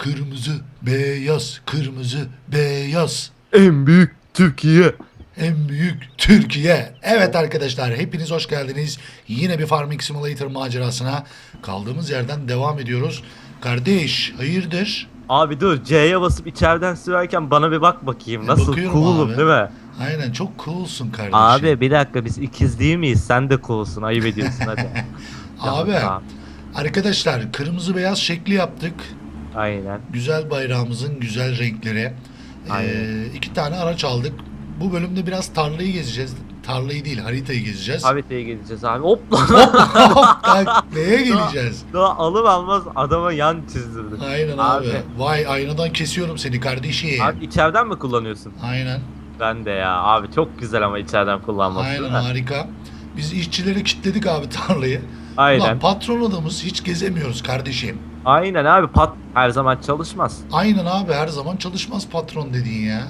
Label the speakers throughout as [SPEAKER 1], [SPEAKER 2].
[SPEAKER 1] kırmızı, beyaz, kırmızı, beyaz.
[SPEAKER 2] En büyük Türkiye.
[SPEAKER 1] En büyük Türkiye. Evet arkadaşlar hepiniz hoş geldiniz. Yine bir Farming Simulator macerasına kaldığımız yerden devam ediyoruz. Kardeş hayırdır?
[SPEAKER 2] Abi dur C'ye basıp içeriden sürerken bana bir bak bakayım. Nasıl
[SPEAKER 1] Bakıyorum
[SPEAKER 2] cool'um
[SPEAKER 1] abi.
[SPEAKER 2] değil mi?
[SPEAKER 1] Aynen çok coolsun kardeşim.
[SPEAKER 2] Abi bir dakika biz ikiz değil miyiz? Sen de cool'sun. Ayıp ediyorsun hadi.
[SPEAKER 1] Abi
[SPEAKER 2] Tamam.
[SPEAKER 1] arkadaşlar kırmızı beyaz şekli yaptık.
[SPEAKER 2] Aynen.
[SPEAKER 1] Güzel bayrağımızın güzel renkleri. Ee, iki tane araç aldık. Bu bölümde biraz tarlayı gezeceğiz. Tarlayı değil haritayı gezeceğiz.
[SPEAKER 2] Haritaya gideceğiz abi. Hop lan.
[SPEAKER 1] Hop neye geleceğiz?
[SPEAKER 2] Daha alım almaz adama yan çizdirdim.
[SPEAKER 1] Aynen abi.
[SPEAKER 2] Abi.
[SPEAKER 1] Vay aynadan kesiyorum seni kardeşim.
[SPEAKER 2] Abi içeriden mi kullanıyorsun?
[SPEAKER 1] Aynen.
[SPEAKER 2] Ben de ya. Abi çok güzel ama içeriden kullanması
[SPEAKER 1] Aynen harika. Biz işçileri kilitledik abi tarlayı.
[SPEAKER 2] Aynen.
[SPEAKER 1] Ulan patron adamız hiç gezemiyoruz kardeşim.
[SPEAKER 2] Aynen abi pat her zaman çalışmaz.
[SPEAKER 1] Aynen abi her zaman çalışmaz patron dediğin ya.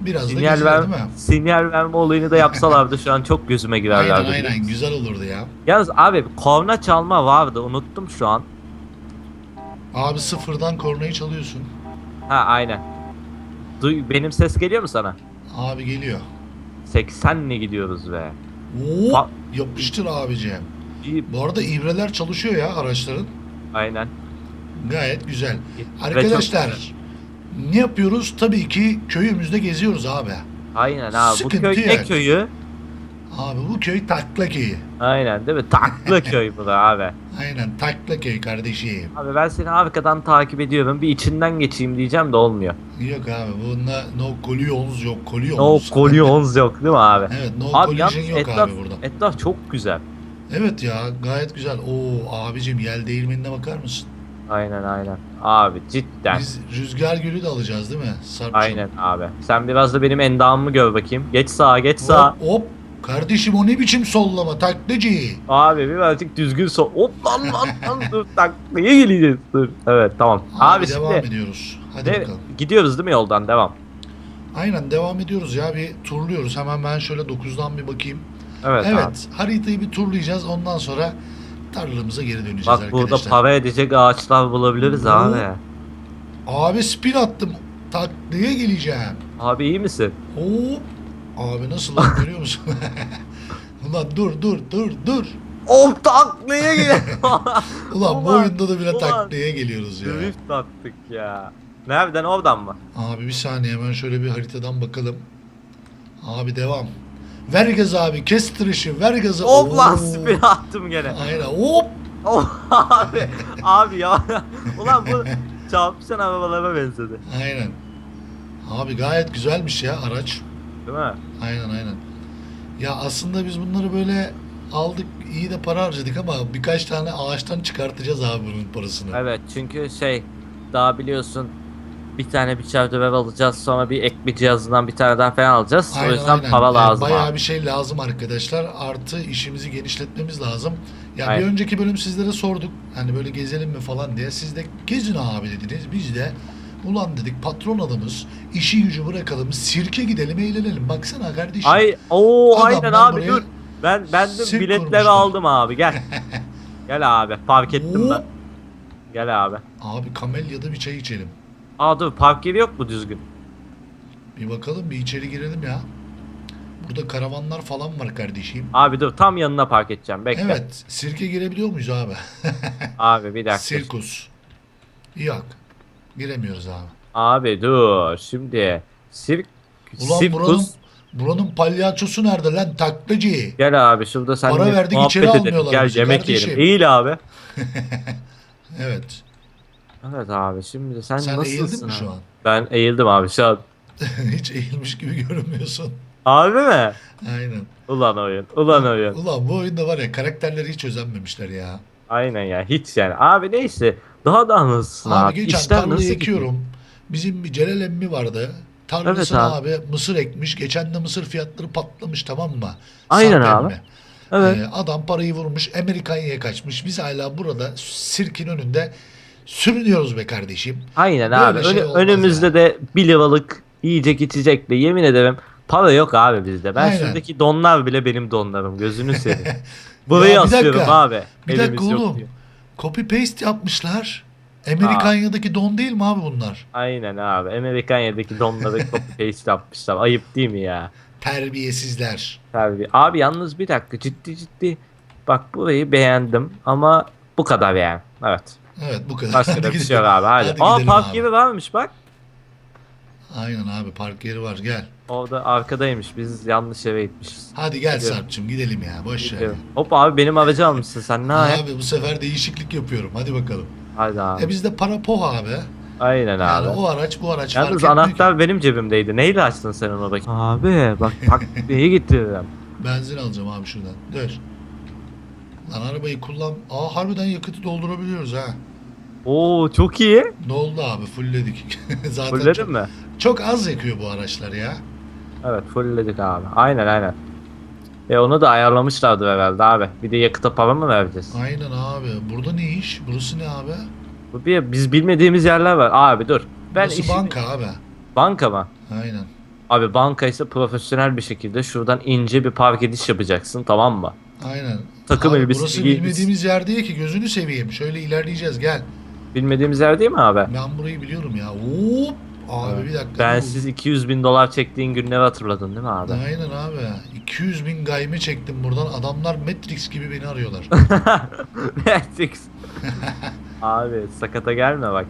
[SPEAKER 1] Biraz da
[SPEAKER 2] Sinyal,
[SPEAKER 1] geziyor
[SPEAKER 2] ver,
[SPEAKER 1] değil mi?
[SPEAKER 2] sinyal verme olayını da yapsalardı şu an çok gözüme girerlerdi.
[SPEAKER 1] Aynen aynen güzel olurdu ya.
[SPEAKER 2] Yalnız abi korna çalma vardı unuttum şu an.
[SPEAKER 1] Abi sıfırdan kornayı çalıyorsun.
[SPEAKER 2] Ha aynen. Duy, benim ses geliyor mu sana?
[SPEAKER 1] Abi geliyor.
[SPEAKER 2] 80'le gidiyoruz be.
[SPEAKER 1] Oo, yapıştır abicim. Bu arada ibreler çalışıyor ya araçların.
[SPEAKER 2] Aynen.
[SPEAKER 1] Gayet güzel. Arkadaşlar ne yapıyoruz? Tabii ki köyümüzde geziyoruz abi.
[SPEAKER 2] Aynen abi.
[SPEAKER 1] Sıkıntı
[SPEAKER 2] bu köy ne
[SPEAKER 1] yok.
[SPEAKER 2] köyü?
[SPEAKER 1] Abi bu köy Takla köyü.
[SPEAKER 2] Aynen değil mi? Taklı köy bu da abi.
[SPEAKER 1] Aynen Takla köy kardeşim.
[SPEAKER 2] Abi ben seni arkadan takip ediyorum. Bir içinden geçeyim diyeceğim de olmuyor.
[SPEAKER 1] Yok abi bunda no collisions yok
[SPEAKER 2] No
[SPEAKER 1] collisions.
[SPEAKER 2] collisions yok değil mi abi?
[SPEAKER 1] Evet no
[SPEAKER 2] Abi
[SPEAKER 1] collision yok
[SPEAKER 2] etraf,
[SPEAKER 1] abi burada.
[SPEAKER 2] etraf çok güzel.
[SPEAKER 1] Evet ya gayet güzel. Oo abicim yel değirmenine bakar mısın?
[SPEAKER 2] Aynen aynen. Abi cidden.
[SPEAKER 1] Biz rüzgar gölü de alacağız değil mi? Sarpçım.
[SPEAKER 2] Aynen abi. Sen biraz da benim endamımı gör bakayım. Geç sağa geç sağa.
[SPEAKER 1] Hop hop. Kardeşim o ne biçim sollama taklacı.
[SPEAKER 2] Abi birazcık düzgün sol. Hop lan lan lan dur taklaya geleceğiz dur. Evet tamam.
[SPEAKER 1] Abi,
[SPEAKER 2] Abi,
[SPEAKER 1] devam
[SPEAKER 2] şimdi
[SPEAKER 1] ediyoruz. Hadi
[SPEAKER 2] ne-
[SPEAKER 1] bakalım.
[SPEAKER 2] gidiyoruz değil mi yoldan devam.
[SPEAKER 1] Aynen devam ediyoruz ya bir turluyoruz. Hemen ben şöyle 9'dan bir bakayım.
[SPEAKER 2] Evet,
[SPEAKER 1] Evet,
[SPEAKER 2] abi.
[SPEAKER 1] haritayı bir turlayacağız. Ondan sonra tarlamıza geri döneceğiz
[SPEAKER 2] Bak
[SPEAKER 1] arkadaşlar.
[SPEAKER 2] burada para edecek ağaçlar bulabiliriz
[SPEAKER 1] Oo.
[SPEAKER 2] abi.
[SPEAKER 1] Abi spin attım. Taklaya geleceğim.
[SPEAKER 2] Abi iyi misin?
[SPEAKER 1] Hop. Abi nasıl lan görüyor musun? Ulan dur dur dur dur.
[SPEAKER 2] Oh taklaya gel.
[SPEAKER 1] Ulan bu oyunda da bile
[SPEAKER 2] ulan.
[SPEAKER 1] taklaya geliyoruz ya.
[SPEAKER 2] Drift attık ya. Nereden oradan mı?
[SPEAKER 1] Abi bir saniye hemen şöyle bir haritadan bakalım. Abi devam. Ver gazı abi kes tırışı ver gazı.
[SPEAKER 2] Hop lan spin attım gene.
[SPEAKER 1] Aynen hop.
[SPEAKER 2] Oh, abi abi ya. Ulan bu çarpışan arabalara benzedi.
[SPEAKER 1] Aynen. Abi gayet güzelmiş ya araç.
[SPEAKER 2] Değil mi?
[SPEAKER 1] Aynen aynen. Ya aslında biz bunları böyle aldık iyi de para harcadık ama birkaç tane ağaçtan çıkartacağız abi bunun parasını.
[SPEAKER 2] Evet çünkü şey daha biliyorsun bir tane biçer döver alacağız sonra bir ek bir cihazından bir taneden falan alacağız. o yüzden para
[SPEAKER 1] Yani
[SPEAKER 2] lazım
[SPEAKER 1] bayağı
[SPEAKER 2] abi.
[SPEAKER 1] bir şey lazım arkadaşlar. Artı işimizi genişletmemiz lazım. Ya
[SPEAKER 2] Aynen.
[SPEAKER 1] bir önceki bölüm sizlere sorduk. Hani böyle gezelim mi falan diye. Siz de gezin abi dediniz. Biz de ulan dedik patron adamız. işi gücü bırakalım. Sirke gidelim eğlenelim. Baksana kardeşim.
[SPEAKER 2] Ay o aynen abi dur. Ben ben de biletleri
[SPEAKER 1] kurmuşlar.
[SPEAKER 2] aldım abi gel. gel abi park ettim
[SPEAKER 1] Oo.
[SPEAKER 2] ben. Gel abi.
[SPEAKER 1] Abi Kamelya'da bir çay içelim.
[SPEAKER 2] Aa dur park yeri yok mu düzgün?
[SPEAKER 1] Bir bakalım bir içeri girelim ya. Burada karavanlar falan var kardeşim.
[SPEAKER 2] Abi dur tam yanına park edeceğim bekle.
[SPEAKER 1] Evet. Sirke girebiliyor muyuz abi?
[SPEAKER 2] Abi bir dakika.
[SPEAKER 1] Sirkus. Yok. Giremiyoruz abi.
[SPEAKER 2] Abi dur şimdi sirk
[SPEAKER 1] Ulan buranın,
[SPEAKER 2] sirkus
[SPEAKER 1] buranın palyaçosu nerede lan taklacı?
[SPEAKER 2] gel abi şurada sen
[SPEAKER 1] Para verdik, içeri almıyorlar
[SPEAKER 2] Gel
[SPEAKER 1] bizi
[SPEAKER 2] yemek
[SPEAKER 1] kardeşim.
[SPEAKER 2] yiyelim. Eğil abi.
[SPEAKER 1] Evet.
[SPEAKER 2] Evet abi şimdi sen,
[SPEAKER 1] Sen
[SPEAKER 2] nasılsın
[SPEAKER 1] eğildin mi
[SPEAKER 2] abi?
[SPEAKER 1] şu an?
[SPEAKER 2] Ben eğildim abi şu an.
[SPEAKER 1] Hiç eğilmiş gibi görünmüyorsun.
[SPEAKER 2] Abi mi?
[SPEAKER 1] Aynen.
[SPEAKER 2] Ulan oyun. Ulan oyun.
[SPEAKER 1] Ulan bu oyunda var ya karakterleri hiç özenmemişler ya.
[SPEAKER 2] Aynen ya hiç yani. Abi neyse. Daha da nasılsın
[SPEAKER 1] Abi,
[SPEAKER 2] abi?
[SPEAKER 1] geçen
[SPEAKER 2] İşler
[SPEAKER 1] tarlayı
[SPEAKER 2] nasıl gidiyor?
[SPEAKER 1] ekiyorum. Bizim bir Celal emmi vardı. Tarlasına
[SPEAKER 2] Evet
[SPEAKER 1] abi. mısır ekmiş. Geçen de mısır fiyatları patlamış tamam mı?
[SPEAKER 2] Aynen
[SPEAKER 1] Sarp
[SPEAKER 2] abi.
[SPEAKER 1] emmi.
[SPEAKER 2] Evet.
[SPEAKER 1] Ee, adam parayı vurmuş. Amerika'ya kaçmış. Biz hala burada sirkin önünde sürünüyoruz be kardeşim.
[SPEAKER 2] Aynen
[SPEAKER 1] böyle
[SPEAKER 2] abi.
[SPEAKER 1] şey olmaz
[SPEAKER 2] önümüzde
[SPEAKER 1] ya.
[SPEAKER 2] de bir liralık yiyecek içecek de yemin ederim para yok abi bizde. Ben
[SPEAKER 1] Aynen.
[SPEAKER 2] şuradaki donlar bile benim donlarım. Gözünü seveyim. Buraya
[SPEAKER 1] Ya
[SPEAKER 2] asıyorum
[SPEAKER 1] dakika.
[SPEAKER 2] abi.
[SPEAKER 1] Bir dakika
[SPEAKER 2] Elimiz yok
[SPEAKER 1] oğlum. Copy paste yapmışlar. Amerikanya'daki don değil mi abi bunlar?
[SPEAKER 2] Aynen abi. Amerikanya'daki donları copy paste yapmışlar. Ayıp değil mi ya?
[SPEAKER 1] Terbiyesizler.
[SPEAKER 2] Tabii. Abi yalnız bir dakika ciddi ciddi. Bak burayı beğendim ama bu kadar yani. Evet.
[SPEAKER 1] Evet bu kadar.
[SPEAKER 2] Başka da bir şey yok abi. Hadi.
[SPEAKER 1] Hadi
[SPEAKER 2] Aa
[SPEAKER 1] gidelim
[SPEAKER 2] park
[SPEAKER 1] abi.
[SPEAKER 2] yeri varmış bak.
[SPEAKER 1] Aynen abi park yeri var gel.
[SPEAKER 2] Orada arkadaymış. Biz yanlış yere gitmişiz.
[SPEAKER 1] Hadi gel
[SPEAKER 2] Gidiyorum.
[SPEAKER 1] Sarp'cığım gidelim ya boş ver.
[SPEAKER 2] Gidiyorum. Hop abi benim aracı almışsın sen ne ayak?
[SPEAKER 1] Abi bu sefer değişiklik yapıyorum. Hadi bakalım.
[SPEAKER 2] Hadi abi.
[SPEAKER 1] E bizde para poh abi.
[SPEAKER 2] Aynen
[SPEAKER 1] Yani
[SPEAKER 2] abi.
[SPEAKER 1] o araç bu araç
[SPEAKER 2] Yalnız
[SPEAKER 1] fark etmiyor
[SPEAKER 2] anahtar benim cebimdeydi. Neyle açtın sen onu bak? Abi bak getiririm.
[SPEAKER 1] ki. Benzin alacağım abi şuradan. Dur. Lan arabayı kullan. Aa harbiden yakıtı doldurabiliyoruz ha.
[SPEAKER 2] Oo çok iyi.
[SPEAKER 1] Ne oldu abi fullledik. Zaten
[SPEAKER 2] Fulledin
[SPEAKER 1] çok,
[SPEAKER 2] mi?
[SPEAKER 1] çok az yakıyor bu araçlar ya.
[SPEAKER 2] Evet fullledik abi. Aynen aynen. E onu da ayarlamışlardı herhalde abi. Bir de yakıta para mı vereceğiz?
[SPEAKER 1] Aynen abi. Burada ne iş? Burası ne abi?
[SPEAKER 2] Bu bir biz bilmediğimiz yerler var. Abi dur. Ben
[SPEAKER 1] Burası
[SPEAKER 2] işi-
[SPEAKER 1] banka abi.
[SPEAKER 2] Banka mı?
[SPEAKER 1] Aynen.
[SPEAKER 2] Abi banka ise profesyonel bir şekilde şuradan ince bir park ediş yapacaksın tamam mı?
[SPEAKER 1] Aynen.
[SPEAKER 2] Takım
[SPEAKER 1] abi,
[SPEAKER 2] elbisesi
[SPEAKER 1] Burası bilmediğimiz yer değil ki gözünü seveyim. Şöyle ilerleyeceğiz gel.
[SPEAKER 2] Bilmediğimiz yer değil mi abi?
[SPEAKER 1] Ben burayı biliyorum ya. Hop. Abi bir dakika.
[SPEAKER 2] Ben siz 200 bin dolar çektiğin günleri hatırladın değil mi abi?
[SPEAKER 1] Aynen abi. 200 bin gayme çektim buradan. Adamlar Matrix gibi beni arıyorlar.
[SPEAKER 2] Matrix. abi sakata gelme bak.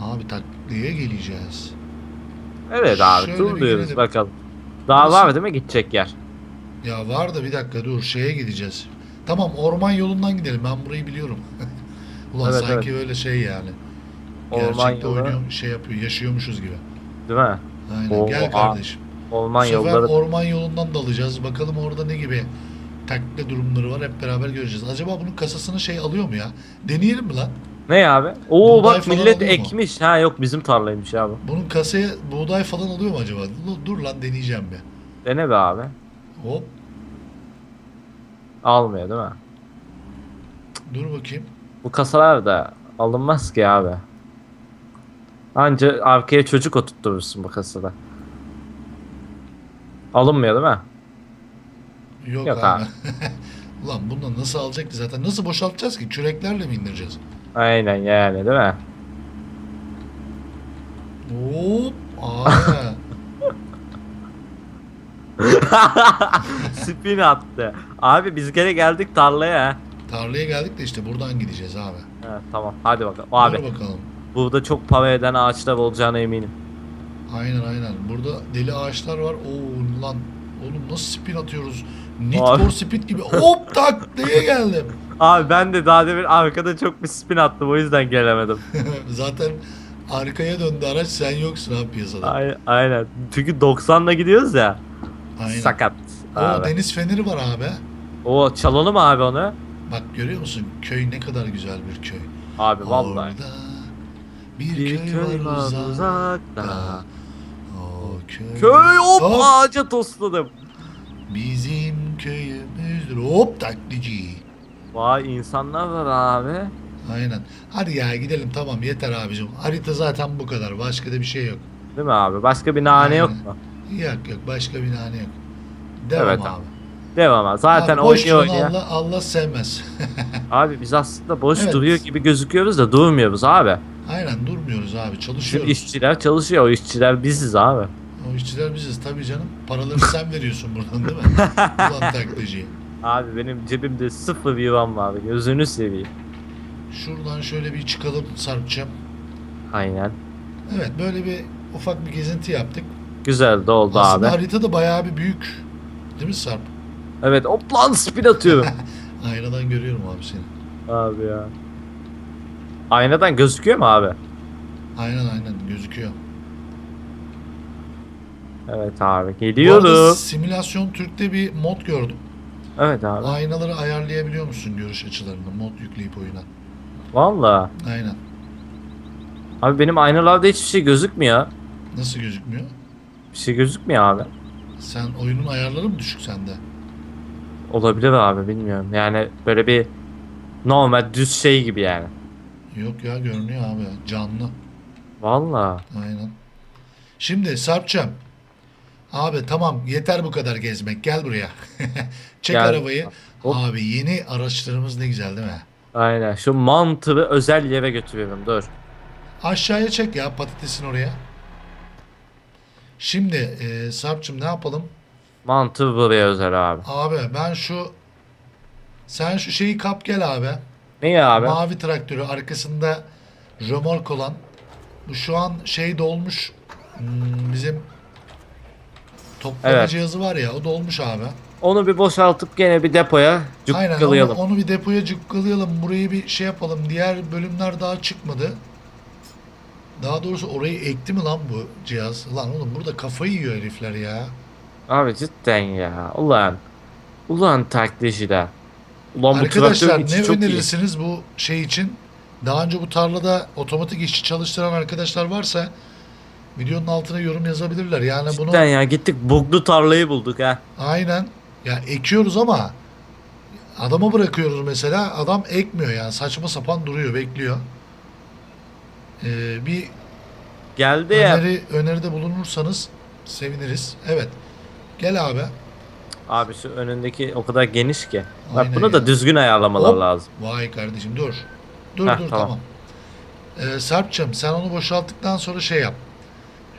[SPEAKER 1] abi takliye geleceğiz.
[SPEAKER 2] Evet abi
[SPEAKER 1] Şöyle bir
[SPEAKER 2] turluyoruz
[SPEAKER 1] girelim.
[SPEAKER 2] bakalım. Daha
[SPEAKER 1] Burası-
[SPEAKER 2] var değil mi gidecek yer?
[SPEAKER 1] Ya var da bir dakika dur şeye gideceğiz. Tamam orman yolundan gidelim. Ben burayı biliyorum. Ulan
[SPEAKER 2] Evet,
[SPEAKER 1] sanki öyle şey yani.
[SPEAKER 2] Orman
[SPEAKER 1] Gerçekte
[SPEAKER 2] yolu
[SPEAKER 1] oynuyor, şey yapıyor, yaşıyormuşuz gibi.
[SPEAKER 2] değil mi?
[SPEAKER 1] Aynen.
[SPEAKER 2] Oo,
[SPEAKER 1] Gel kardeşim.
[SPEAKER 2] Orman
[SPEAKER 1] Bu sefer
[SPEAKER 2] yolları.
[SPEAKER 1] orman yolundan dalacağız. Bakalım orada ne gibi takla durumları var. Hep beraber göreceğiz. Acaba bunun kasasını şey alıyor mu ya? Deneyelim mi lan?
[SPEAKER 2] Ne abi? Oo
[SPEAKER 1] Buğday
[SPEAKER 2] bak millet
[SPEAKER 1] alıyor mu?
[SPEAKER 2] ekmiş. Ha yok bizim tarlaymış abi.
[SPEAKER 1] Bunun kasaya buğday falan alıyor mu acaba? Dur, dur lan deneyeceğim bir.
[SPEAKER 2] Dene be abi.
[SPEAKER 1] Hop
[SPEAKER 2] Almıyor değil mi?
[SPEAKER 1] dur bakayım.
[SPEAKER 2] Bu kasalar da alınmaz ki abi. Anca arkaya çocuk oturturursun bu kasada. Alınmıyor değil mi?
[SPEAKER 1] Yok,
[SPEAKER 2] Yok
[SPEAKER 1] abi.
[SPEAKER 2] abi.
[SPEAKER 1] Ulan bundan nasıl alacak ki zaten? Nasıl boşaltacağız ki? Küreklerle mi indireceğiz?
[SPEAKER 2] Aynen yani değil mi?
[SPEAKER 1] Hop. Aa.
[SPEAKER 2] Spin attı. Abi biz gene geldik tarlaya.
[SPEAKER 1] Tarlaya geldik de işte buradan gideceğiz abi.
[SPEAKER 2] Ha, tamam hadi bakalım. Abi
[SPEAKER 1] Dur bakalım.
[SPEAKER 2] burada çok para eden ağaçlar olacağına eminim.
[SPEAKER 1] Aynen aynen. Burada deli ağaçlar var. Oo lan. Oğlum nasıl spin atıyoruz? Need
[SPEAKER 2] Abi.
[SPEAKER 1] for Speed gibi. Hop tak diye geldim.
[SPEAKER 2] Abi ben de daha demin arkada çok bir spin attım o yüzden gelemedim.
[SPEAKER 1] Zaten arkaya döndü araç sen yoksun abi piyasada.
[SPEAKER 2] Ay- Aynen. Çünkü 90'la gidiyoruz ya.
[SPEAKER 1] Aynen.
[SPEAKER 2] Sakat.
[SPEAKER 1] O deniz feneri var abi.
[SPEAKER 2] O çalalım abi onu.
[SPEAKER 1] Bak görüyor musun? Köy ne kadar güzel bir köy.
[SPEAKER 2] Abi vallahi.
[SPEAKER 1] Orada bir,
[SPEAKER 2] Bir
[SPEAKER 1] köy,
[SPEAKER 2] köy var
[SPEAKER 1] uzakta.
[SPEAKER 2] uzakta.
[SPEAKER 1] O köy.
[SPEAKER 2] Köy hop
[SPEAKER 1] Hop,
[SPEAKER 2] ağaca tosladım.
[SPEAKER 1] Bizim köyümüzdür. Hop taklici.
[SPEAKER 2] Vay insanlar var abi.
[SPEAKER 1] Aynen. Hadi ya gidelim tamam yeter abicim. Harita zaten bu kadar. Başka da bir şey yok.
[SPEAKER 2] Değil mi abi? Başka bir nane yok
[SPEAKER 1] Aynen.
[SPEAKER 2] mu?
[SPEAKER 1] Yok yok başka bir nane yok. Devam
[SPEAKER 2] Evet
[SPEAKER 1] abi.
[SPEAKER 2] Devam abi. Zaten
[SPEAKER 1] Abi boş
[SPEAKER 2] oynuyor
[SPEAKER 1] duran
[SPEAKER 2] oynuyor.
[SPEAKER 1] Allah, Allah sevmez.
[SPEAKER 2] Abi biz aslında boş
[SPEAKER 1] Evet.
[SPEAKER 2] duruyor gibi gözüküyoruz da durmuyoruz abi.
[SPEAKER 1] Aynen durmuyoruz abi
[SPEAKER 2] Bizim
[SPEAKER 1] çalışıyoruz.
[SPEAKER 2] işçiler çalışıyor. O işçiler biziz abi.
[SPEAKER 1] O işçiler biziz tabii canım. Paraları sen veriyorsun buradan değil mi? Ulan taklacı.
[SPEAKER 2] Abi benim cebimde sıfır yuvam var. Gözünü seveyim.
[SPEAKER 1] Şuradan şöyle bir çıkalım Sarp'cığım.
[SPEAKER 2] Aynen.
[SPEAKER 1] Evet böyle bir ufak bir gezinti yaptık.
[SPEAKER 2] Güzel de oldu
[SPEAKER 1] Aslında
[SPEAKER 2] abi.
[SPEAKER 1] harita da bayağı bir büyük. Değil mi Sarp?
[SPEAKER 2] Evet hop lan spin atıyorum.
[SPEAKER 1] Aynadan görüyorum abi seni.
[SPEAKER 2] abi ya. Aynadan gözüküyor mu abi?
[SPEAKER 1] Aynen aynen gözüküyor.
[SPEAKER 2] Evet abi.
[SPEAKER 1] Bu arada
[SPEAKER 2] Geliyorum.
[SPEAKER 1] simülasyon Türk'te bir mod gördüm.
[SPEAKER 2] Evet abi.
[SPEAKER 1] Aynaları ayarlayabiliyor musun görüş açılarını mod yükleyip oyuna?
[SPEAKER 2] Valla.
[SPEAKER 1] Aynen.
[SPEAKER 2] Abi benim aynalarda hiçbir şey gözükmüyor.
[SPEAKER 1] Nasıl gözükmüyor?
[SPEAKER 2] Bir şey gözükmüyor abi.
[SPEAKER 1] Sen oyunun ayarları mı düşük sende?
[SPEAKER 2] Olabilir abi bilmiyorum. Yani böyle bir normal düz şey gibi yani.
[SPEAKER 1] Yok ya görünüyor abi. Canlı.
[SPEAKER 2] Valla.
[SPEAKER 1] Aynen. Şimdi Sarp'cığım. Abi tamam yeter bu kadar gezmek. Gel buraya. Çek
[SPEAKER 2] Gel.
[SPEAKER 1] arabayı.
[SPEAKER 2] Hop.
[SPEAKER 1] Abi yeni araçlarımız ne güzel değil mi?
[SPEAKER 2] Aynen. Şu mantığı özel yere götürüyorum. Dur.
[SPEAKER 1] Aşağıya çek ya patatesin oraya. Şimdi e, Sarp'cığım ne yapalım?
[SPEAKER 2] Mantığı buraya özel abi.
[SPEAKER 1] Abi ben şu sen şu şeyi kap gel abi.
[SPEAKER 2] Niye abi?
[SPEAKER 1] Mavi traktörü arkasında römork olan. Bu şu an şey dolmuş. Hmm, bizim toplama
[SPEAKER 2] Evet.
[SPEAKER 1] cihazı var ya o dolmuş abi.
[SPEAKER 2] Onu bir boşaltıp gene bir depoya
[SPEAKER 1] Aynen onu,
[SPEAKER 2] cukkalayalım.
[SPEAKER 1] onu bir depoya cukkalayalım. Burayı bir şey yapalım. Diğer bölümler daha çıkmadı. Daha doğrusu orayı ekti mi lan bu cihaz? Lan oğlum burada kafayı yiyor herifler ya.
[SPEAKER 2] Abi cidden ya. Ulan. Ulan taklitçiler. Ulan bu
[SPEAKER 1] Arkadaşlar
[SPEAKER 2] traktörün içi
[SPEAKER 1] ne
[SPEAKER 2] çok iyi.
[SPEAKER 1] önerirsiniz bu şey için? Daha önce bu tarlada otomatik işçi çalıştıran arkadaşlar varsa videonun altına yorum yazabilirler. Yani bunu
[SPEAKER 2] Cidden ya gittik buglu tarlayı bulduk ha.
[SPEAKER 1] aynen ya ekiyoruz ama adama bırakıyoruz mesela adam ekmiyor yani saçma sapan duruyor bekliyor. Ee, bir
[SPEAKER 2] Geldi ya.
[SPEAKER 1] öneri öneride bulunursanız seviniriz. Evet. Gel abi.
[SPEAKER 2] Abi şu önündeki o kadar geniş ki. Bak
[SPEAKER 1] Aynen
[SPEAKER 2] bunu
[SPEAKER 1] ya.
[SPEAKER 2] da düzgün ayarlamalar
[SPEAKER 1] Hop.
[SPEAKER 2] lazım.
[SPEAKER 1] Vay kardeşim dur. Dur
[SPEAKER 2] Heh,
[SPEAKER 1] dur
[SPEAKER 2] tamam.
[SPEAKER 1] tamam. Ee, Sarp'cığım sen onu boşalttıktan sonra şey yap.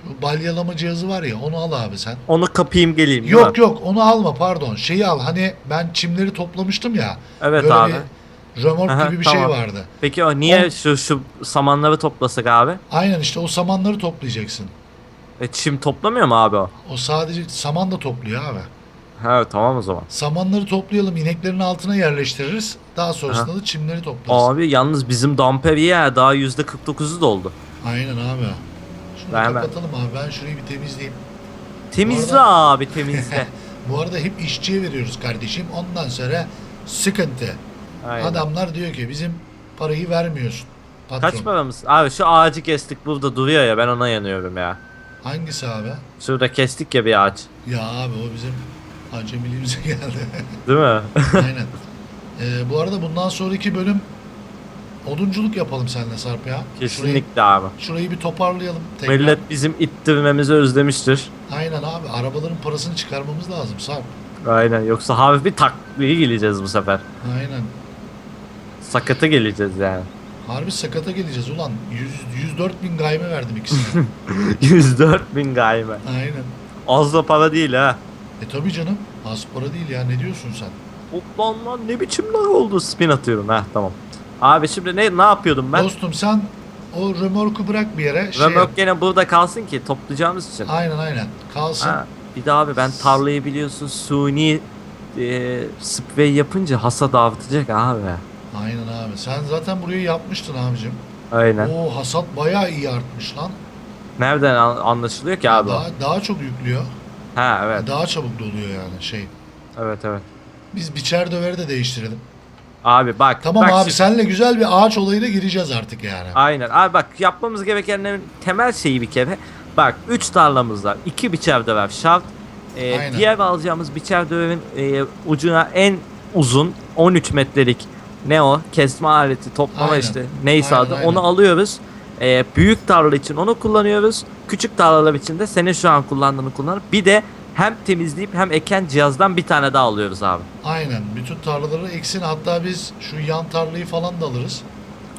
[SPEAKER 1] Şu balyalama cihazı var ya onu al abi sen.
[SPEAKER 2] Onu kapayım geleyim. değil
[SPEAKER 1] Yok
[SPEAKER 2] mi?
[SPEAKER 1] yok onu alma pardon. Şeyi al hani ben çimleri toplamıştım ya.
[SPEAKER 2] Evet
[SPEAKER 1] böyle
[SPEAKER 2] abi.
[SPEAKER 1] bir römork
[SPEAKER 2] Aha,
[SPEAKER 1] gibi bir
[SPEAKER 2] tamam.
[SPEAKER 1] şey vardı.
[SPEAKER 2] Peki o niye
[SPEAKER 1] On-
[SPEAKER 2] şu şu samanları toplasak abi?
[SPEAKER 1] Aynen işte o samanları toplayacaksın.
[SPEAKER 2] E çim toplamıyor mu abi o?
[SPEAKER 1] O sadece saman da topluyor abi.
[SPEAKER 2] Ha tamam o zaman.
[SPEAKER 1] Samanları toplayalım ineklerin altına yerleştiririz. Daha sonrasında da çimleri toplarız.
[SPEAKER 2] Abi yalnız bizim damper ya daha %49'u doldu.
[SPEAKER 1] Aynen abi. Şunu
[SPEAKER 2] Ben hemen-
[SPEAKER 1] kapatalım abi ben şurayı bir temizleyeyim.
[SPEAKER 2] Temizle
[SPEAKER 1] arada-
[SPEAKER 2] abi temizle.
[SPEAKER 1] Bu arada hep işçiye veriyoruz kardeşim. Ondan sonra sıkıntı.
[SPEAKER 2] Aynen.
[SPEAKER 1] Adamlar diyor ki bizim parayı vermiyorsun. Patron.
[SPEAKER 2] Kaç paramız? Abi şu ağacı kestik burada duruyor ya ben ona yanıyorum ya.
[SPEAKER 1] Hangisi abi?
[SPEAKER 2] Şurada kestik ya bir ağaç.
[SPEAKER 1] Ya abi o bizim acemiliğimize geldi.
[SPEAKER 2] Değil mi?
[SPEAKER 1] Aynen. Ee, bu arada bundan sonraki bölüm odunculuk yapalım seninle Sarp ya. Şurayı,
[SPEAKER 2] Kesinlikle abi.
[SPEAKER 1] şurayı bir toparlayalım. Tekrar.
[SPEAKER 2] Millet bizim ittirmemizi özlemiştir.
[SPEAKER 1] Aynen abi. Arabaların parasını çıkarmamız lazım Sarp.
[SPEAKER 2] Aynen yoksa hafif bir takviye geleceğiz bu sefer.
[SPEAKER 1] Aynen.
[SPEAKER 2] Sakata geleceğiz yani.
[SPEAKER 1] Harbi sakata geleceğiz ulan. 100, 104 bin gayme verdim ikisine.
[SPEAKER 2] 104 bin gayme.
[SPEAKER 1] Aynen.
[SPEAKER 2] Az da para değil ha.
[SPEAKER 1] E tabi canım. Az para değil ya. Ne diyorsun sen?
[SPEAKER 2] Hoplan lan ne biçim lag oldu spin atıyorum ha tamam. Abi şimdi ne ne yapıyordum ben?
[SPEAKER 1] Dostum sen o römorku bırak bir yere. Şey yap.
[SPEAKER 2] Römork gene burada kalsın ki toplayacağımız için.
[SPEAKER 1] Aynen aynen. Kalsın.
[SPEAKER 2] Ha, bir de abi ben tarlayı biliyorsun suni e, sprey yapınca hasat dağıtacak abi.
[SPEAKER 1] Aynen abi. Sen zaten burayı yapmıştın abicim.
[SPEAKER 2] Aynen.
[SPEAKER 1] O hasat bayağı iyi artmış lan.
[SPEAKER 2] Nereden an- anlaşılıyor ki abi o?
[SPEAKER 1] Daha, daha çok yüklüyor.
[SPEAKER 2] Ha evet.
[SPEAKER 1] Daha çabuk doluyor yani şey.
[SPEAKER 2] Evet evet.
[SPEAKER 1] Biz biçer döveri de değiştirelim.
[SPEAKER 2] Abi bak.
[SPEAKER 1] Tamam
[SPEAKER 2] bak
[SPEAKER 1] abi
[SPEAKER 2] şimdi-
[SPEAKER 1] senle güzel bir ağaç olayına gireceğiz artık yani.
[SPEAKER 2] Aynen. Abi bak yapmamız gerekenlerin temel şeyi bir kere. Bak 3 tarlamız var. 2 biçer döver şart. Ee,
[SPEAKER 1] Aynen.
[SPEAKER 2] diğer alacağımız biçer döverin e, ucuna en uzun 13 metrelik ne o? Kesme aleti toplama
[SPEAKER 1] Aynen.
[SPEAKER 2] işte neyse
[SPEAKER 1] Aynen,
[SPEAKER 2] adı
[SPEAKER 1] aynen.
[SPEAKER 2] onu alıyoruz. Ee, büyük tarla için onu kullanıyoruz. Küçük tarlalar için de senin şu an kullandığını kullanıp bir de hem temizleyip hem eken cihazdan bir tane daha alıyoruz abi.
[SPEAKER 1] Aynen. Bütün tarlaları eksin. Hatta biz şu yan tarlayı falan da alırız.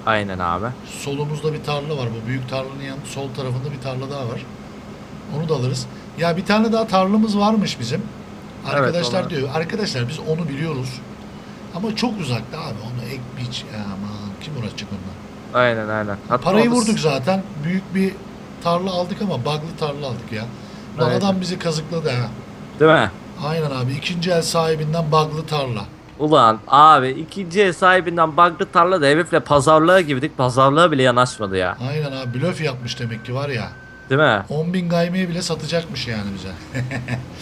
[SPEAKER 2] Aynen abi.
[SPEAKER 1] Solumuzda bir tarla var. Bu büyük tarlanın yan sol tarafında bir tarla daha var. Onu da alırız. Ya bir tane daha tarlamız varmış bizim.
[SPEAKER 2] Evet,
[SPEAKER 1] Arkadaşlar
[SPEAKER 2] onu-
[SPEAKER 1] diyor. Arkadaşlar biz onu biliyoruz. Ama çok uzakta abi. Ek biç. Ya aman kim uğraşacak onunla?
[SPEAKER 2] Aynen aynen. Hatta
[SPEAKER 1] Parayı
[SPEAKER 2] onu-
[SPEAKER 1] vurduk zaten. Büyük bir tarla aldık ama bug'lı tarla aldık ya. Lan
[SPEAKER 2] Aynen.
[SPEAKER 1] adam bizi kazıkladı ha.
[SPEAKER 2] Değil mi?
[SPEAKER 1] Aynen abi. ikinci el sahibinden bug'lı tarla.
[SPEAKER 2] Ulan abi ikinci ev sahibinden baktı tarlada herifle pazarlığa girdik. Pazarlığa bile yanaşmadı ya.
[SPEAKER 1] Aynen abi. Blöf yapmış demek ki var ya.
[SPEAKER 2] Değil mi?
[SPEAKER 1] 10 bin gaymeye bile satacakmış yani bize.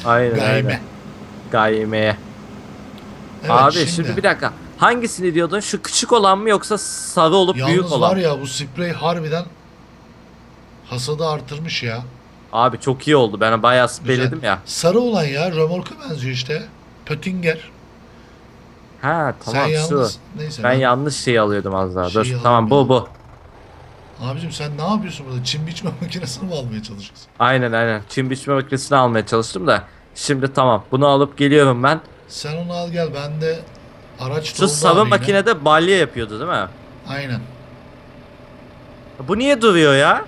[SPEAKER 2] Aynen
[SPEAKER 1] Gayme.
[SPEAKER 2] aynen. Gaymeye.
[SPEAKER 1] Evet,
[SPEAKER 2] abi şimdi... bir dakika. Hangisini diyordun? Şu küçük olan mı yoksa sarı olup büyük
[SPEAKER 1] Yalnız
[SPEAKER 2] olan?
[SPEAKER 1] var ya bu sprey harbiden hasadı artırmış ya.
[SPEAKER 2] Abi çok iyi oldu. Ben bayağı spreyledim ya.
[SPEAKER 1] Sarı olan ya römorka benziyor işte. Pöttinger.
[SPEAKER 2] Ha tamam
[SPEAKER 1] Sen
[SPEAKER 2] şu.
[SPEAKER 1] yalnız neyse.
[SPEAKER 2] Ben yanlış şey alıyordum az daha. Dur.
[SPEAKER 1] Şeyi
[SPEAKER 2] Tamam bu bu.
[SPEAKER 1] Abicim sen ne yapıyorsun burada? Çim biçme makinesini mi almaya çalışıyorsun?
[SPEAKER 2] Aynen aynen. Çim biçme makinesini almaya çalıştım da. Şimdi tamam. Bunu alıp geliyorum ben.
[SPEAKER 1] Sen onu al gel ben de Araç
[SPEAKER 2] Şu
[SPEAKER 1] doldu
[SPEAKER 2] savun
[SPEAKER 1] abi yine.
[SPEAKER 2] makinede balya yapıyordu değil mi?
[SPEAKER 1] Aynen.
[SPEAKER 2] Bu niye duruyor ya?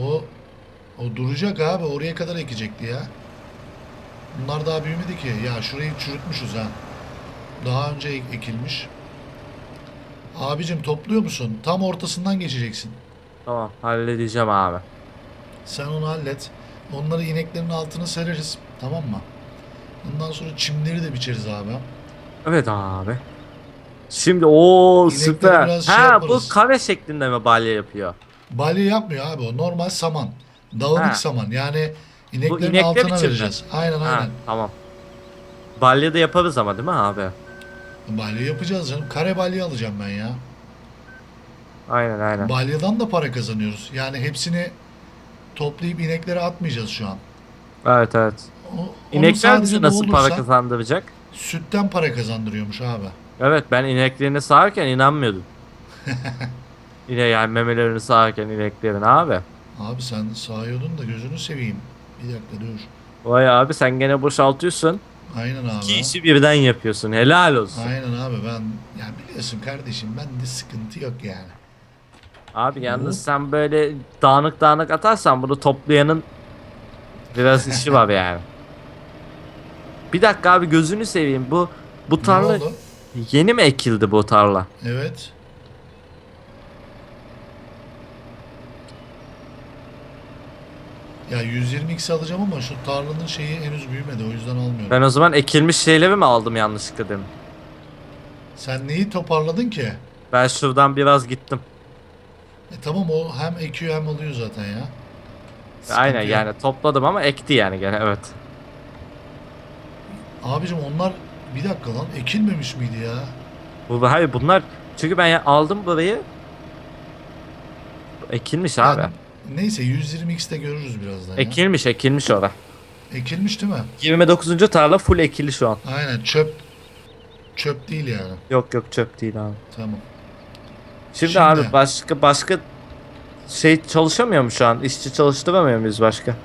[SPEAKER 1] O o duracak abi. Oraya kadar ekecekti ya. Bunlar daha büyümedi ki. Ya şurayı çürütmüşüz ha. Daha önce ek- ekilmiş. Abicim topluyor musun? Tam ortasından geçeceksin.
[SPEAKER 2] Tamam halledeceğim abi.
[SPEAKER 1] Sen onu hallet. Onları ineklerin altına sereriz. Tamam mı? Ondan sonra çimleri de biçeriz abi.
[SPEAKER 2] Evet abi. Şimdi o
[SPEAKER 1] İnekleri
[SPEAKER 2] süper.
[SPEAKER 1] biraz şey
[SPEAKER 2] ha bu
[SPEAKER 1] yaparız.
[SPEAKER 2] kare şeklinde mi balya yapıyor?
[SPEAKER 1] Balya yapmıyor abi o. Normal saman. Dağınık
[SPEAKER 2] Ha.
[SPEAKER 1] saman. Yani ineklerin
[SPEAKER 2] inekler
[SPEAKER 1] altına
[SPEAKER 2] için mi?
[SPEAKER 1] vereceğiz. Aynen
[SPEAKER 2] Ha
[SPEAKER 1] aynen.
[SPEAKER 2] tamam. Balya da yaparız ama değil mi abi?
[SPEAKER 1] Balya yapacağız canım. Kare balya alacağım ben ya.
[SPEAKER 2] Aynen aynen.
[SPEAKER 1] Balyadan da para kazanıyoruz. Yani hepsini toplayıp ineklere atmayacağız şu an.
[SPEAKER 2] Evet evet.
[SPEAKER 1] O,
[SPEAKER 2] İnekler
[SPEAKER 1] sadece
[SPEAKER 2] bize
[SPEAKER 1] ne
[SPEAKER 2] nasıl para kazandıracak?
[SPEAKER 1] Sütten para kazandırıyormuş abi.
[SPEAKER 2] Evet ben ineklerini sağarken inanmıyordum. Yine yani memelerini sağarken ineklerin abi.
[SPEAKER 1] Abi sen sağıyordun da gözünü seveyim. Bir dakika dur.
[SPEAKER 2] Vay abi sen gene boşaltıyorsun.
[SPEAKER 1] Aynen abi.
[SPEAKER 2] İki işi birden yapıyorsun. Helal olsun.
[SPEAKER 1] Aynen abi ben ya biliyorsun kardeşim bende sıkıntı yok yani.
[SPEAKER 2] Abi yalnız sen böyle dağınık dağınık atarsan bunu toplayanın biraz işi var yani. Bir dakika abi gözünü seveyim. Bu bu
[SPEAKER 1] Ne
[SPEAKER 2] tarla
[SPEAKER 1] oldu?
[SPEAKER 2] yeni mi ekildi bu tarla?
[SPEAKER 1] Evet. Ya 120x alacağım ama şu tarlanın şeyi henüz büyümedi o yüzden almıyorum.
[SPEAKER 2] Ben o zaman ekilmiş şeyleri mi aldım yanlışlıkla demin?
[SPEAKER 1] Sen neyi toparladın ki?
[SPEAKER 2] Ben şuradan biraz gittim.
[SPEAKER 1] E tamam o hem ekiyor hem alıyor zaten ya. Sıkıntı
[SPEAKER 2] Aynen
[SPEAKER 1] yok.
[SPEAKER 2] yani topladım ama ekti yani gene evet.
[SPEAKER 1] Abicim onlar bir dakika lan ekilmemiş miydi ya?
[SPEAKER 2] Bu hayır bunlar çünkü ben ya- aldım burayı. Ekilmiş abi.
[SPEAKER 1] Ben- neyse 120x'te görürüz birazdan ya.
[SPEAKER 2] Ekilmiş ekilmiş orada.
[SPEAKER 1] Ekilmiş değil mi?
[SPEAKER 2] 29. tarla full ekili şu an.
[SPEAKER 1] Aynen çöp. Çöp değil yani.
[SPEAKER 2] Yok yok çöp değil abi.
[SPEAKER 1] Tamam.
[SPEAKER 2] Şimdi,
[SPEAKER 1] Şimdi-
[SPEAKER 2] abi başka başka şey çalışamıyor mu şu an? İşçi çalıştıramıyor muyuz başka?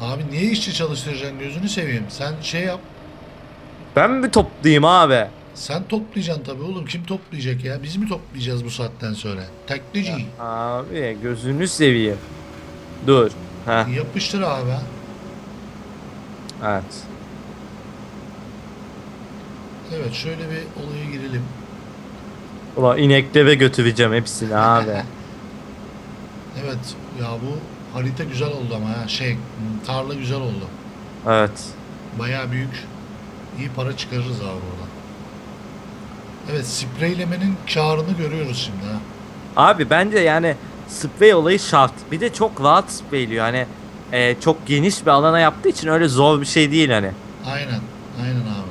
[SPEAKER 1] Abi niye işçi çalıştıracaksın gözünü seveyim. Sen şey yap.
[SPEAKER 2] Ben mi toplayayım abi?
[SPEAKER 1] Sen toplayacaksın tabii oğlum. Kim toplayacak ya? Biz mi toplayacağız bu saatten sonra? Tekneci.
[SPEAKER 2] Abi gözünü seveyim. Dur. Ha
[SPEAKER 1] Yapıştır abi.
[SPEAKER 2] evet.
[SPEAKER 1] Evet şöyle bir olaya girelim.
[SPEAKER 2] Ulan ineklere götüreceğim hepsini abi.
[SPEAKER 1] Evet ya bu harita güzel oldu ama ha. Şey tarla güzel oldu.
[SPEAKER 2] evet.
[SPEAKER 1] Bayağı büyük. İyi para çıkarırız abi oradan. Evet spreylemenin karını görüyoruz şimdi ha.
[SPEAKER 2] Abi bence yani sprey olayı şart. Bir de çok rahat spreyliyor. Hani e, çok geniş bir alana yaptığı için öyle zor bir şey değil hani.
[SPEAKER 1] Aynen. Aynen abi.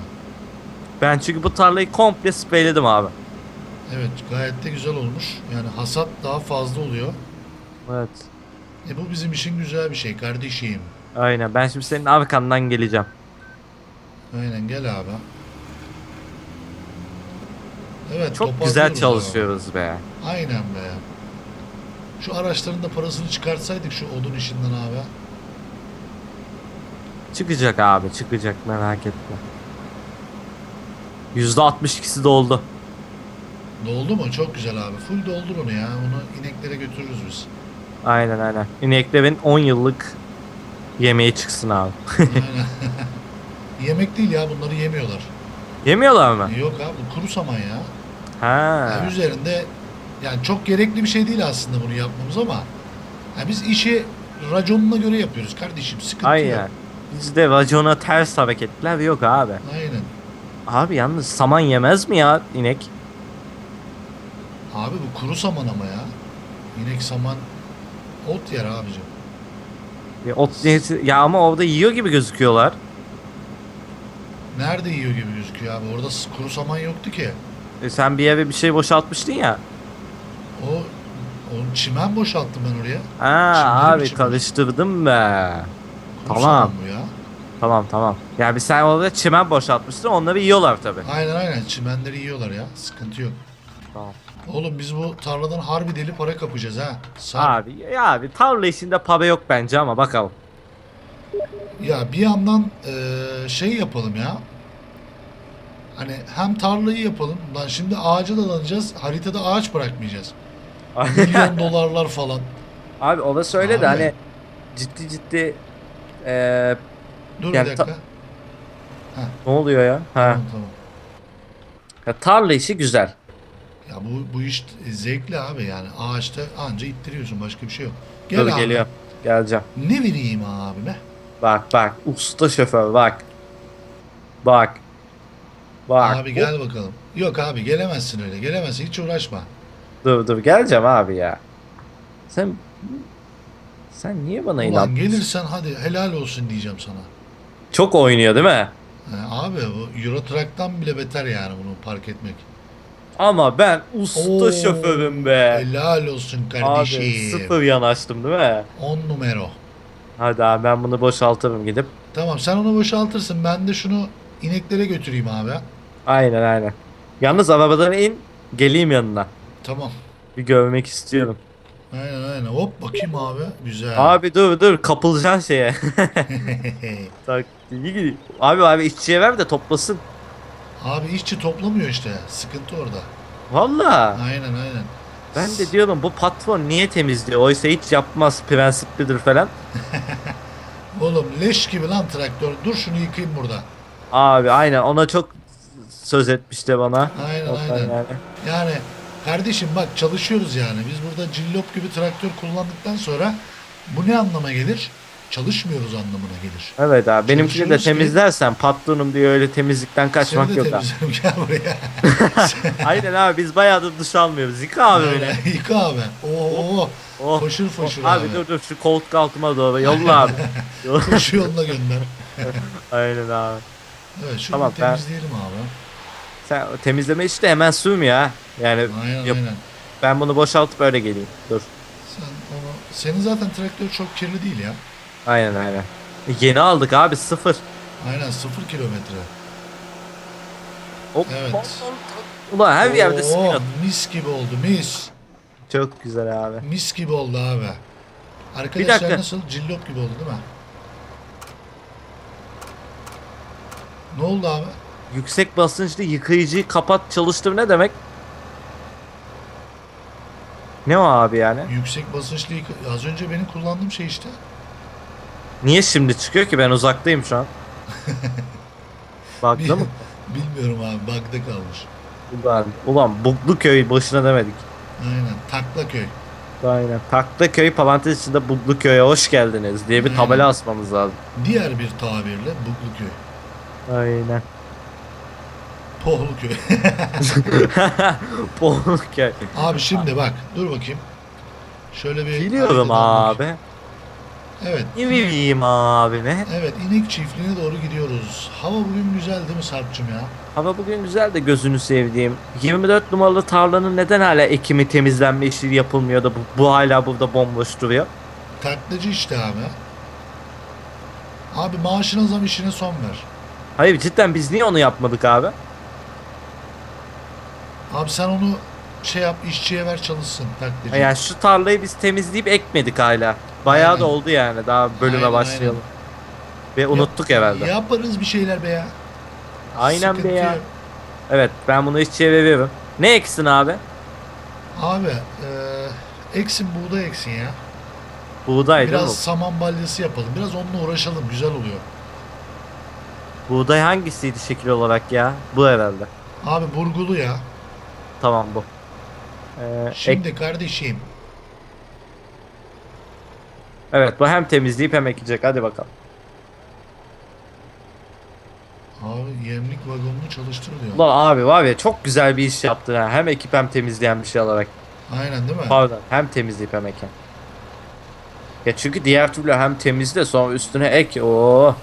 [SPEAKER 2] Ben çünkü bu tarlayı komple spreyledim abi.
[SPEAKER 1] Evet gayet de güzel olmuş. Yani hasat daha fazla oluyor.
[SPEAKER 2] Evet.
[SPEAKER 1] E bu bizim için güzel bir şey kardeşim.
[SPEAKER 2] Aynen. Ben şimdi senin arkandan geleceğim.
[SPEAKER 1] Aynen gel abi. Evet
[SPEAKER 2] Çok güzel
[SPEAKER 1] abi.
[SPEAKER 2] çalışıyoruz be.
[SPEAKER 1] Aynen be. Şu araçların da parasını çıkartsaydık şu odun işinden abi.
[SPEAKER 2] Çıkacak abi çıkacak merak etme. %62'si doldu.
[SPEAKER 1] Doldu mu? Çok güzel abi. Full doldur onu ya. Onu ineklere götürürüz biz.
[SPEAKER 2] Aynen aynen. İneklerin 10 yıllık yemeği çıksın abi.
[SPEAKER 1] Aynen. Yemek değil ya bunları yemiyorlar.
[SPEAKER 2] Yemiyorlar mı?
[SPEAKER 1] Yok abi kuru saman ya.
[SPEAKER 2] Ha.
[SPEAKER 1] Yani üzerinde yani çok gerekli bir şey değil aslında bunu yapmamız ama yani biz işi raconuna göre yapıyoruz kardeşim. Sıkıntı yok.
[SPEAKER 2] Aynen. Bizde racona ters hareketler yok abi.
[SPEAKER 1] Aynen.
[SPEAKER 2] Abi yalnız saman yemez mi ya inek?
[SPEAKER 1] Abi bu kuru saman ama ya. İnek saman ot yer abicim.
[SPEAKER 2] Ya, ot niyeti- ya ama orada yiyor gibi gözüküyorlar.
[SPEAKER 1] Nerede yiyor gibi gözüküyor abi? Orada kuru saman yoktu ki.
[SPEAKER 2] E sen bir eve bir şey boşaltmıştın ya.
[SPEAKER 1] O onu çimen boşalttım ben oraya.
[SPEAKER 2] Ha
[SPEAKER 1] Şimdi
[SPEAKER 2] abi karıştırdım be.
[SPEAKER 1] Kuru
[SPEAKER 2] Tamam.
[SPEAKER 1] bu ya.
[SPEAKER 2] Tamam tamam. Ya bir sen orada çimen boşaltmıştın onları yiyorlar tabi.
[SPEAKER 1] Aynen aynen çimenleri yiyorlar ya. Sıkıntı yok.
[SPEAKER 2] Tamam.
[SPEAKER 1] Oğlum biz bu tarladan harbi deli para kapacağız ha. Sağ.
[SPEAKER 2] Abi ya abi tarla işinde para yok bence ama bakalım.
[SPEAKER 1] Ya bir yandan eee, şey yapalım ya. Hani hem tarlayı yapalım. Lan şimdi ağaca dalanacağız. Haritada ağaç bırakmayacağız. Milyon dolarlar falan.
[SPEAKER 2] Abi orası öyle de
[SPEAKER 1] Abi.
[SPEAKER 2] hani ciddi ciddi eee,
[SPEAKER 1] Dur
[SPEAKER 2] Yani
[SPEAKER 1] bir
[SPEAKER 2] ta-
[SPEAKER 1] dakika.
[SPEAKER 2] ne oluyor ya? Ha.
[SPEAKER 1] Tamam tamam.
[SPEAKER 2] Ya tarla işi güzel.
[SPEAKER 1] Ya bu bu iş zevkli abi yani. Ağaçta anca ittiriyorsun başka bir şey yok. Gel
[SPEAKER 2] Dur
[SPEAKER 1] abi.
[SPEAKER 2] geliyor. Geleceğim.
[SPEAKER 1] Ne vereyim abime?
[SPEAKER 2] Bak bak usta şoför bak. Bak. Bak.
[SPEAKER 1] Abi gel bakalım. Yok abi gelemezsin öyle. Gelemezsin hiç uğraşma.
[SPEAKER 2] Dur dur geleceğim abi ya. Sen sen niye bana
[SPEAKER 1] Ulan
[SPEAKER 2] inan?
[SPEAKER 1] gelirsen hadi helal olsun diyeceğim sana.
[SPEAKER 2] Çok oynuyor değil mi?
[SPEAKER 1] Ha, abi bu Euro Truck'tan bile beter yani bunu park etmek.
[SPEAKER 2] Ama ben usta
[SPEAKER 1] Oo,
[SPEAKER 2] şoförüm be.
[SPEAKER 1] Helal olsun
[SPEAKER 2] Abi
[SPEAKER 1] kardeşim.
[SPEAKER 2] sıfır yanaştım değil mi?
[SPEAKER 1] 10 numero.
[SPEAKER 2] Hadi abi ben bunu boşaltırım gidip.
[SPEAKER 1] Tamam sen onu boşaltırsın. Ben de şunu ineklere götüreyim abi.
[SPEAKER 2] Aynen aynen. Yalnız arabadan in geleyim yanına.
[SPEAKER 1] Tamam.
[SPEAKER 2] Bir görmek istiyorum.
[SPEAKER 1] Aynen aynen. Hop bakayım abi. Güzel.
[SPEAKER 2] Abi dur dur kapılacaksın şeye. Tak, iyi gidiyor. Abi abi işçiye ver de toplasın.
[SPEAKER 1] abi işçi toplamıyor işte. Sıkıntı orada.
[SPEAKER 2] Valla.
[SPEAKER 1] Aynen aynen.
[SPEAKER 2] Ben de diyorum bu patron niye temizliyor? Oysa hiç yapmaz prensiplidir falan.
[SPEAKER 1] Oğlum leş gibi lan traktör. Dur şunu yıkayayım burada.
[SPEAKER 2] Abi aynen ona çok söz etmişti bana.
[SPEAKER 1] Aynen
[SPEAKER 2] Ondan
[SPEAKER 1] aynen.
[SPEAKER 2] yani.
[SPEAKER 1] Yani kardeşim bak çalışıyoruz yani. Biz burada cillop gibi traktör kullandıktan sonra bu ne anlama gelir? Çalışmıyoruz anlamına gelir.
[SPEAKER 2] Evet abi benimkini de temizlersen patronum diye öyle temizlikten kaçmak
[SPEAKER 1] Seni de
[SPEAKER 2] yok abi.
[SPEAKER 1] temizlerim gel buraya.
[SPEAKER 2] Aynen abi biz bayağıdır duş almıyoruz. Yıka abi.
[SPEAKER 1] Aynen, Yıka abi. Oo,
[SPEAKER 2] Oh.
[SPEAKER 1] foşur foşur
[SPEAKER 2] Abi,
[SPEAKER 1] abi.
[SPEAKER 2] dur dur şu koltuk altıma doğru yolla abi.
[SPEAKER 1] Koşu yoluna gönder.
[SPEAKER 2] Aynen abi.
[SPEAKER 1] Evet şunu
[SPEAKER 2] Tamam, ben-
[SPEAKER 1] temizleyelim abi.
[SPEAKER 2] Sen temizleme işi de hemen sürmüyor ha. Yani
[SPEAKER 1] Aynen
[SPEAKER 2] yap-
[SPEAKER 1] aynen.
[SPEAKER 2] ben bunu boşaltıp öyle geleyim. Dur.
[SPEAKER 1] Sen onu, senin zaten traktör çok kirli değil ya.
[SPEAKER 2] Aynen aynen. Yeni aldık abi sıfır.
[SPEAKER 1] Aynen sıfır kilometre.
[SPEAKER 2] Hop,
[SPEAKER 1] Evet.
[SPEAKER 2] hop, hop. Ulan her yerde
[SPEAKER 1] Oo,
[SPEAKER 2] spin at.
[SPEAKER 1] Mis gibi oldu mis.
[SPEAKER 2] Çok güzel abi.
[SPEAKER 1] Mis gibi oldu abi. Arkadaşlar
[SPEAKER 2] dakika.
[SPEAKER 1] nasıl? Cillop gibi oldu değil mi? Ne oldu abi?
[SPEAKER 2] Yüksek basınçlı yıkayıcıyı kapat çalıştır ne demek? Ne o abi yani?
[SPEAKER 1] Yüksek basınçlı yıka- Az önce benim kullandığım şey işte.
[SPEAKER 2] Niye şimdi çıkıyor ki ben uzaktayım şu an? Baktı mı?
[SPEAKER 1] Bilmiyorum abi bug'da kalmış.
[SPEAKER 2] Ulan, ulan Buklu köy başına demedik.
[SPEAKER 1] Aynen. Taklaköy.
[SPEAKER 2] Aynen. Taktaköy parantez içinde Buklu köy'e hoş geldiniz diye bir
[SPEAKER 1] Aynen.
[SPEAKER 2] tabela asmamız lazım.
[SPEAKER 1] Diğer bir tabirle Bugluköy.
[SPEAKER 2] Aynen.
[SPEAKER 1] Pohluköy.
[SPEAKER 2] Buklu köy.
[SPEAKER 1] abi şimdi bak dur bakayım. Şöyle bir
[SPEAKER 2] Biliyorum
[SPEAKER 1] haritadan bak. Evet.
[SPEAKER 2] Ne bileyim abi ne?
[SPEAKER 1] Evet inek çiftliğine doğru gidiyoruz. Hava bugün güzel değil mi Sarp'cığım ya?
[SPEAKER 2] Hava bugün güzel de gözünü sevdiğim. 24 numaralı tarlanın neden hala ekimi temizlenme işi yapılmıyor da bu, bu hala burada bomboş duruyor?
[SPEAKER 1] Taklacı işte abi. Abi maaşına zam işine son ver.
[SPEAKER 2] Hayır cidden biz niye onu yapmadık abi?
[SPEAKER 1] Abi sen onu şey yap işçiye ver çalışsın taklacı.
[SPEAKER 2] Yani şu tarlayı biz temizleyip ekmedik hala. Bayağı da oldu yani daha bölüme
[SPEAKER 1] Aynen,
[SPEAKER 2] başlayalım. Ve unuttuk
[SPEAKER 1] Yap-
[SPEAKER 2] herhalde.
[SPEAKER 1] Yaparız bir şeyler be ya.
[SPEAKER 2] Aynen
[SPEAKER 1] Sıkıntı
[SPEAKER 2] be ya.
[SPEAKER 1] yok.
[SPEAKER 2] Evet ben bunu işçiye veriyorum. Ne eksin abi?
[SPEAKER 1] Abi eee eksin buğday eksin ya.
[SPEAKER 2] Buğday değil mi?
[SPEAKER 1] Biraz saman balyası yapalım. Biraz onunla uğraşalım. Güzel oluyor.
[SPEAKER 2] Buğday hangisiydi şekil olarak ya? Bu herhalde.
[SPEAKER 1] Abi burgulu ya.
[SPEAKER 2] Tamam bu. Ee, ek-
[SPEAKER 1] Şimdi kardeşim.
[SPEAKER 2] Evet bu hem temizleyip hem ekecek. Hadi bakalım.
[SPEAKER 1] Abi yemlik vagonunu çalıştır diyor.
[SPEAKER 2] Ulan abi var ya çok güzel bir iş yaptın ha. Hem ekip hem temizleyen bir şey olarak.
[SPEAKER 1] Aynen değil mi?
[SPEAKER 2] Pardon hem temizleyip hem eken. Ya çünkü diğer türlü hem temizle sonra üstüne ek. Oo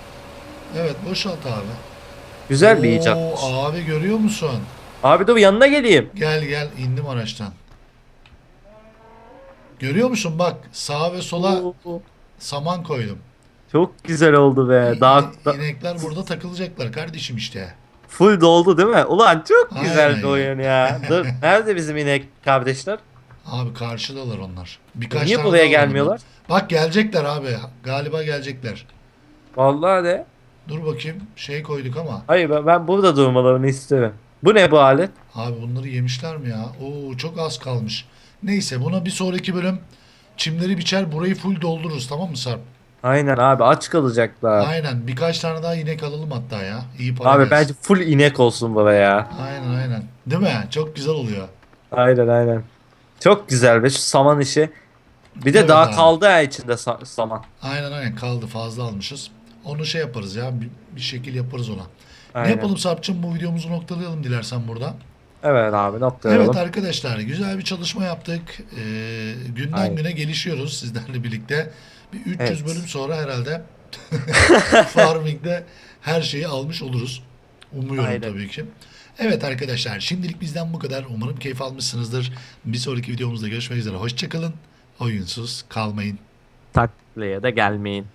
[SPEAKER 1] Evet boşalt abi.
[SPEAKER 2] güzel bir
[SPEAKER 1] Oo,
[SPEAKER 2] icatmış.
[SPEAKER 1] Abi görüyor musun?
[SPEAKER 2] Abi dur yanına geleyim.
[SPEAKER 1] Gel gel indim araçtan. Görüyor musun bak sağa ve sola
[SPEAKER 2] Oo,
[SPEAKER 1] saman koydum.
[SPEAKER 2] Çok güzel oldu be.
[SPEAKER 1] İ-
[SPEAKER 2] Daha da-
[SPEAKER 1] inekler burada takılacaklar kardeşim işte.
[SPEAKER 2] full doldu değil mi? Ulan çok
[SPEAKER 1] Aynen
[SPEAKER 2] güzel bir
[SPEAKER 1] ya.
[SPEAKER 2] oyun ya. dur nerede bizim inek kardeşler?
[SPEAKER 1] Abi karşıdalar onlar. Birkaç
[SPEAKER 2] Niye
[SPEAKER 1] tane
[SPEAKER 2] buraya
[SPEAKER 1] daha var
[SPEAKER 2] gelmiyorlar?
[SPEAKER 1] bunlar. Bak gelecekler abi. Galiba gelecekler.
[SPEAKER 2] Vallahi de.
[SPEAKER 1] Dur bakayım. Şey koyduk ama.
[SPEAKER 2] Hayır ben, ben burada durmalarını isterim. Bu ne bu alet?
[SPEAKER 1] Abi bunları yemişler mi ya? Oo çok az kalmış. Neyse buna bir sonraki bölüm çimleri biçer burayı full doldururuz tamam mı Sarp?
[SPEAKER 2] Aynen abi aç kalacaklar.
[SPEAKER 1] Aynen birkaç tane daha inek alalım hatta ya. İyi para
[SPEAKER 2] Abi
[SPEAKER 1] gelsin.
[SPEAKER 2] bence full inek olsun buraya.
[SPEAKER 1] Aynen aynen. Değil mi? Çok güzel oluyor.
[SPEAKER 2] Aynen aynen. Çok güzel be şu saman işi. Bir de
[SPEAKER 1] Evet
[SPEAKER 2] daha
[SPEAKER 1] abi.
[SPEAKER 2] kaldı ya içinde sa- saman.
[SPEAKER 1] Aynen aynen kaldı fazla almışız. Onu şey yaparız ya bir, bir şekil yaparız ona.
[SPEAKER 2] Aynen.
[SPEAKER 1] Ne yapalım Sarp'cığım bu videomuzu noktalayalım dilersen burada.
[SPEAKER 2] Evet abi noktalayalım.
[SPEAKER 1] Evet arkadaşlar güzel bir çalışma yaptık. Ee, günden
[SPEAKER 2] Aynen.
[SPEAKER 1] güne gelişiyoruz sizlerle birlikte. Bir 300
[SPEAKER 2] Evet.
[SPEAKER 1] bölüm sonra herhalde farming'de her şeyi almış oluruz. Umuyorum
[SPEAKER 2] Aynen.
[SPEAKER 1] tabii ki. Evet arkadaşlar şimdilik bizden bu kadar. Umarım keyif almışsınızdır. Bir sonraki videomuzda görüşmek üzere. Hoşçakalın. Oyunsuz kalmayın.
[SPEAKER 2] Taklaya da gelmeyin.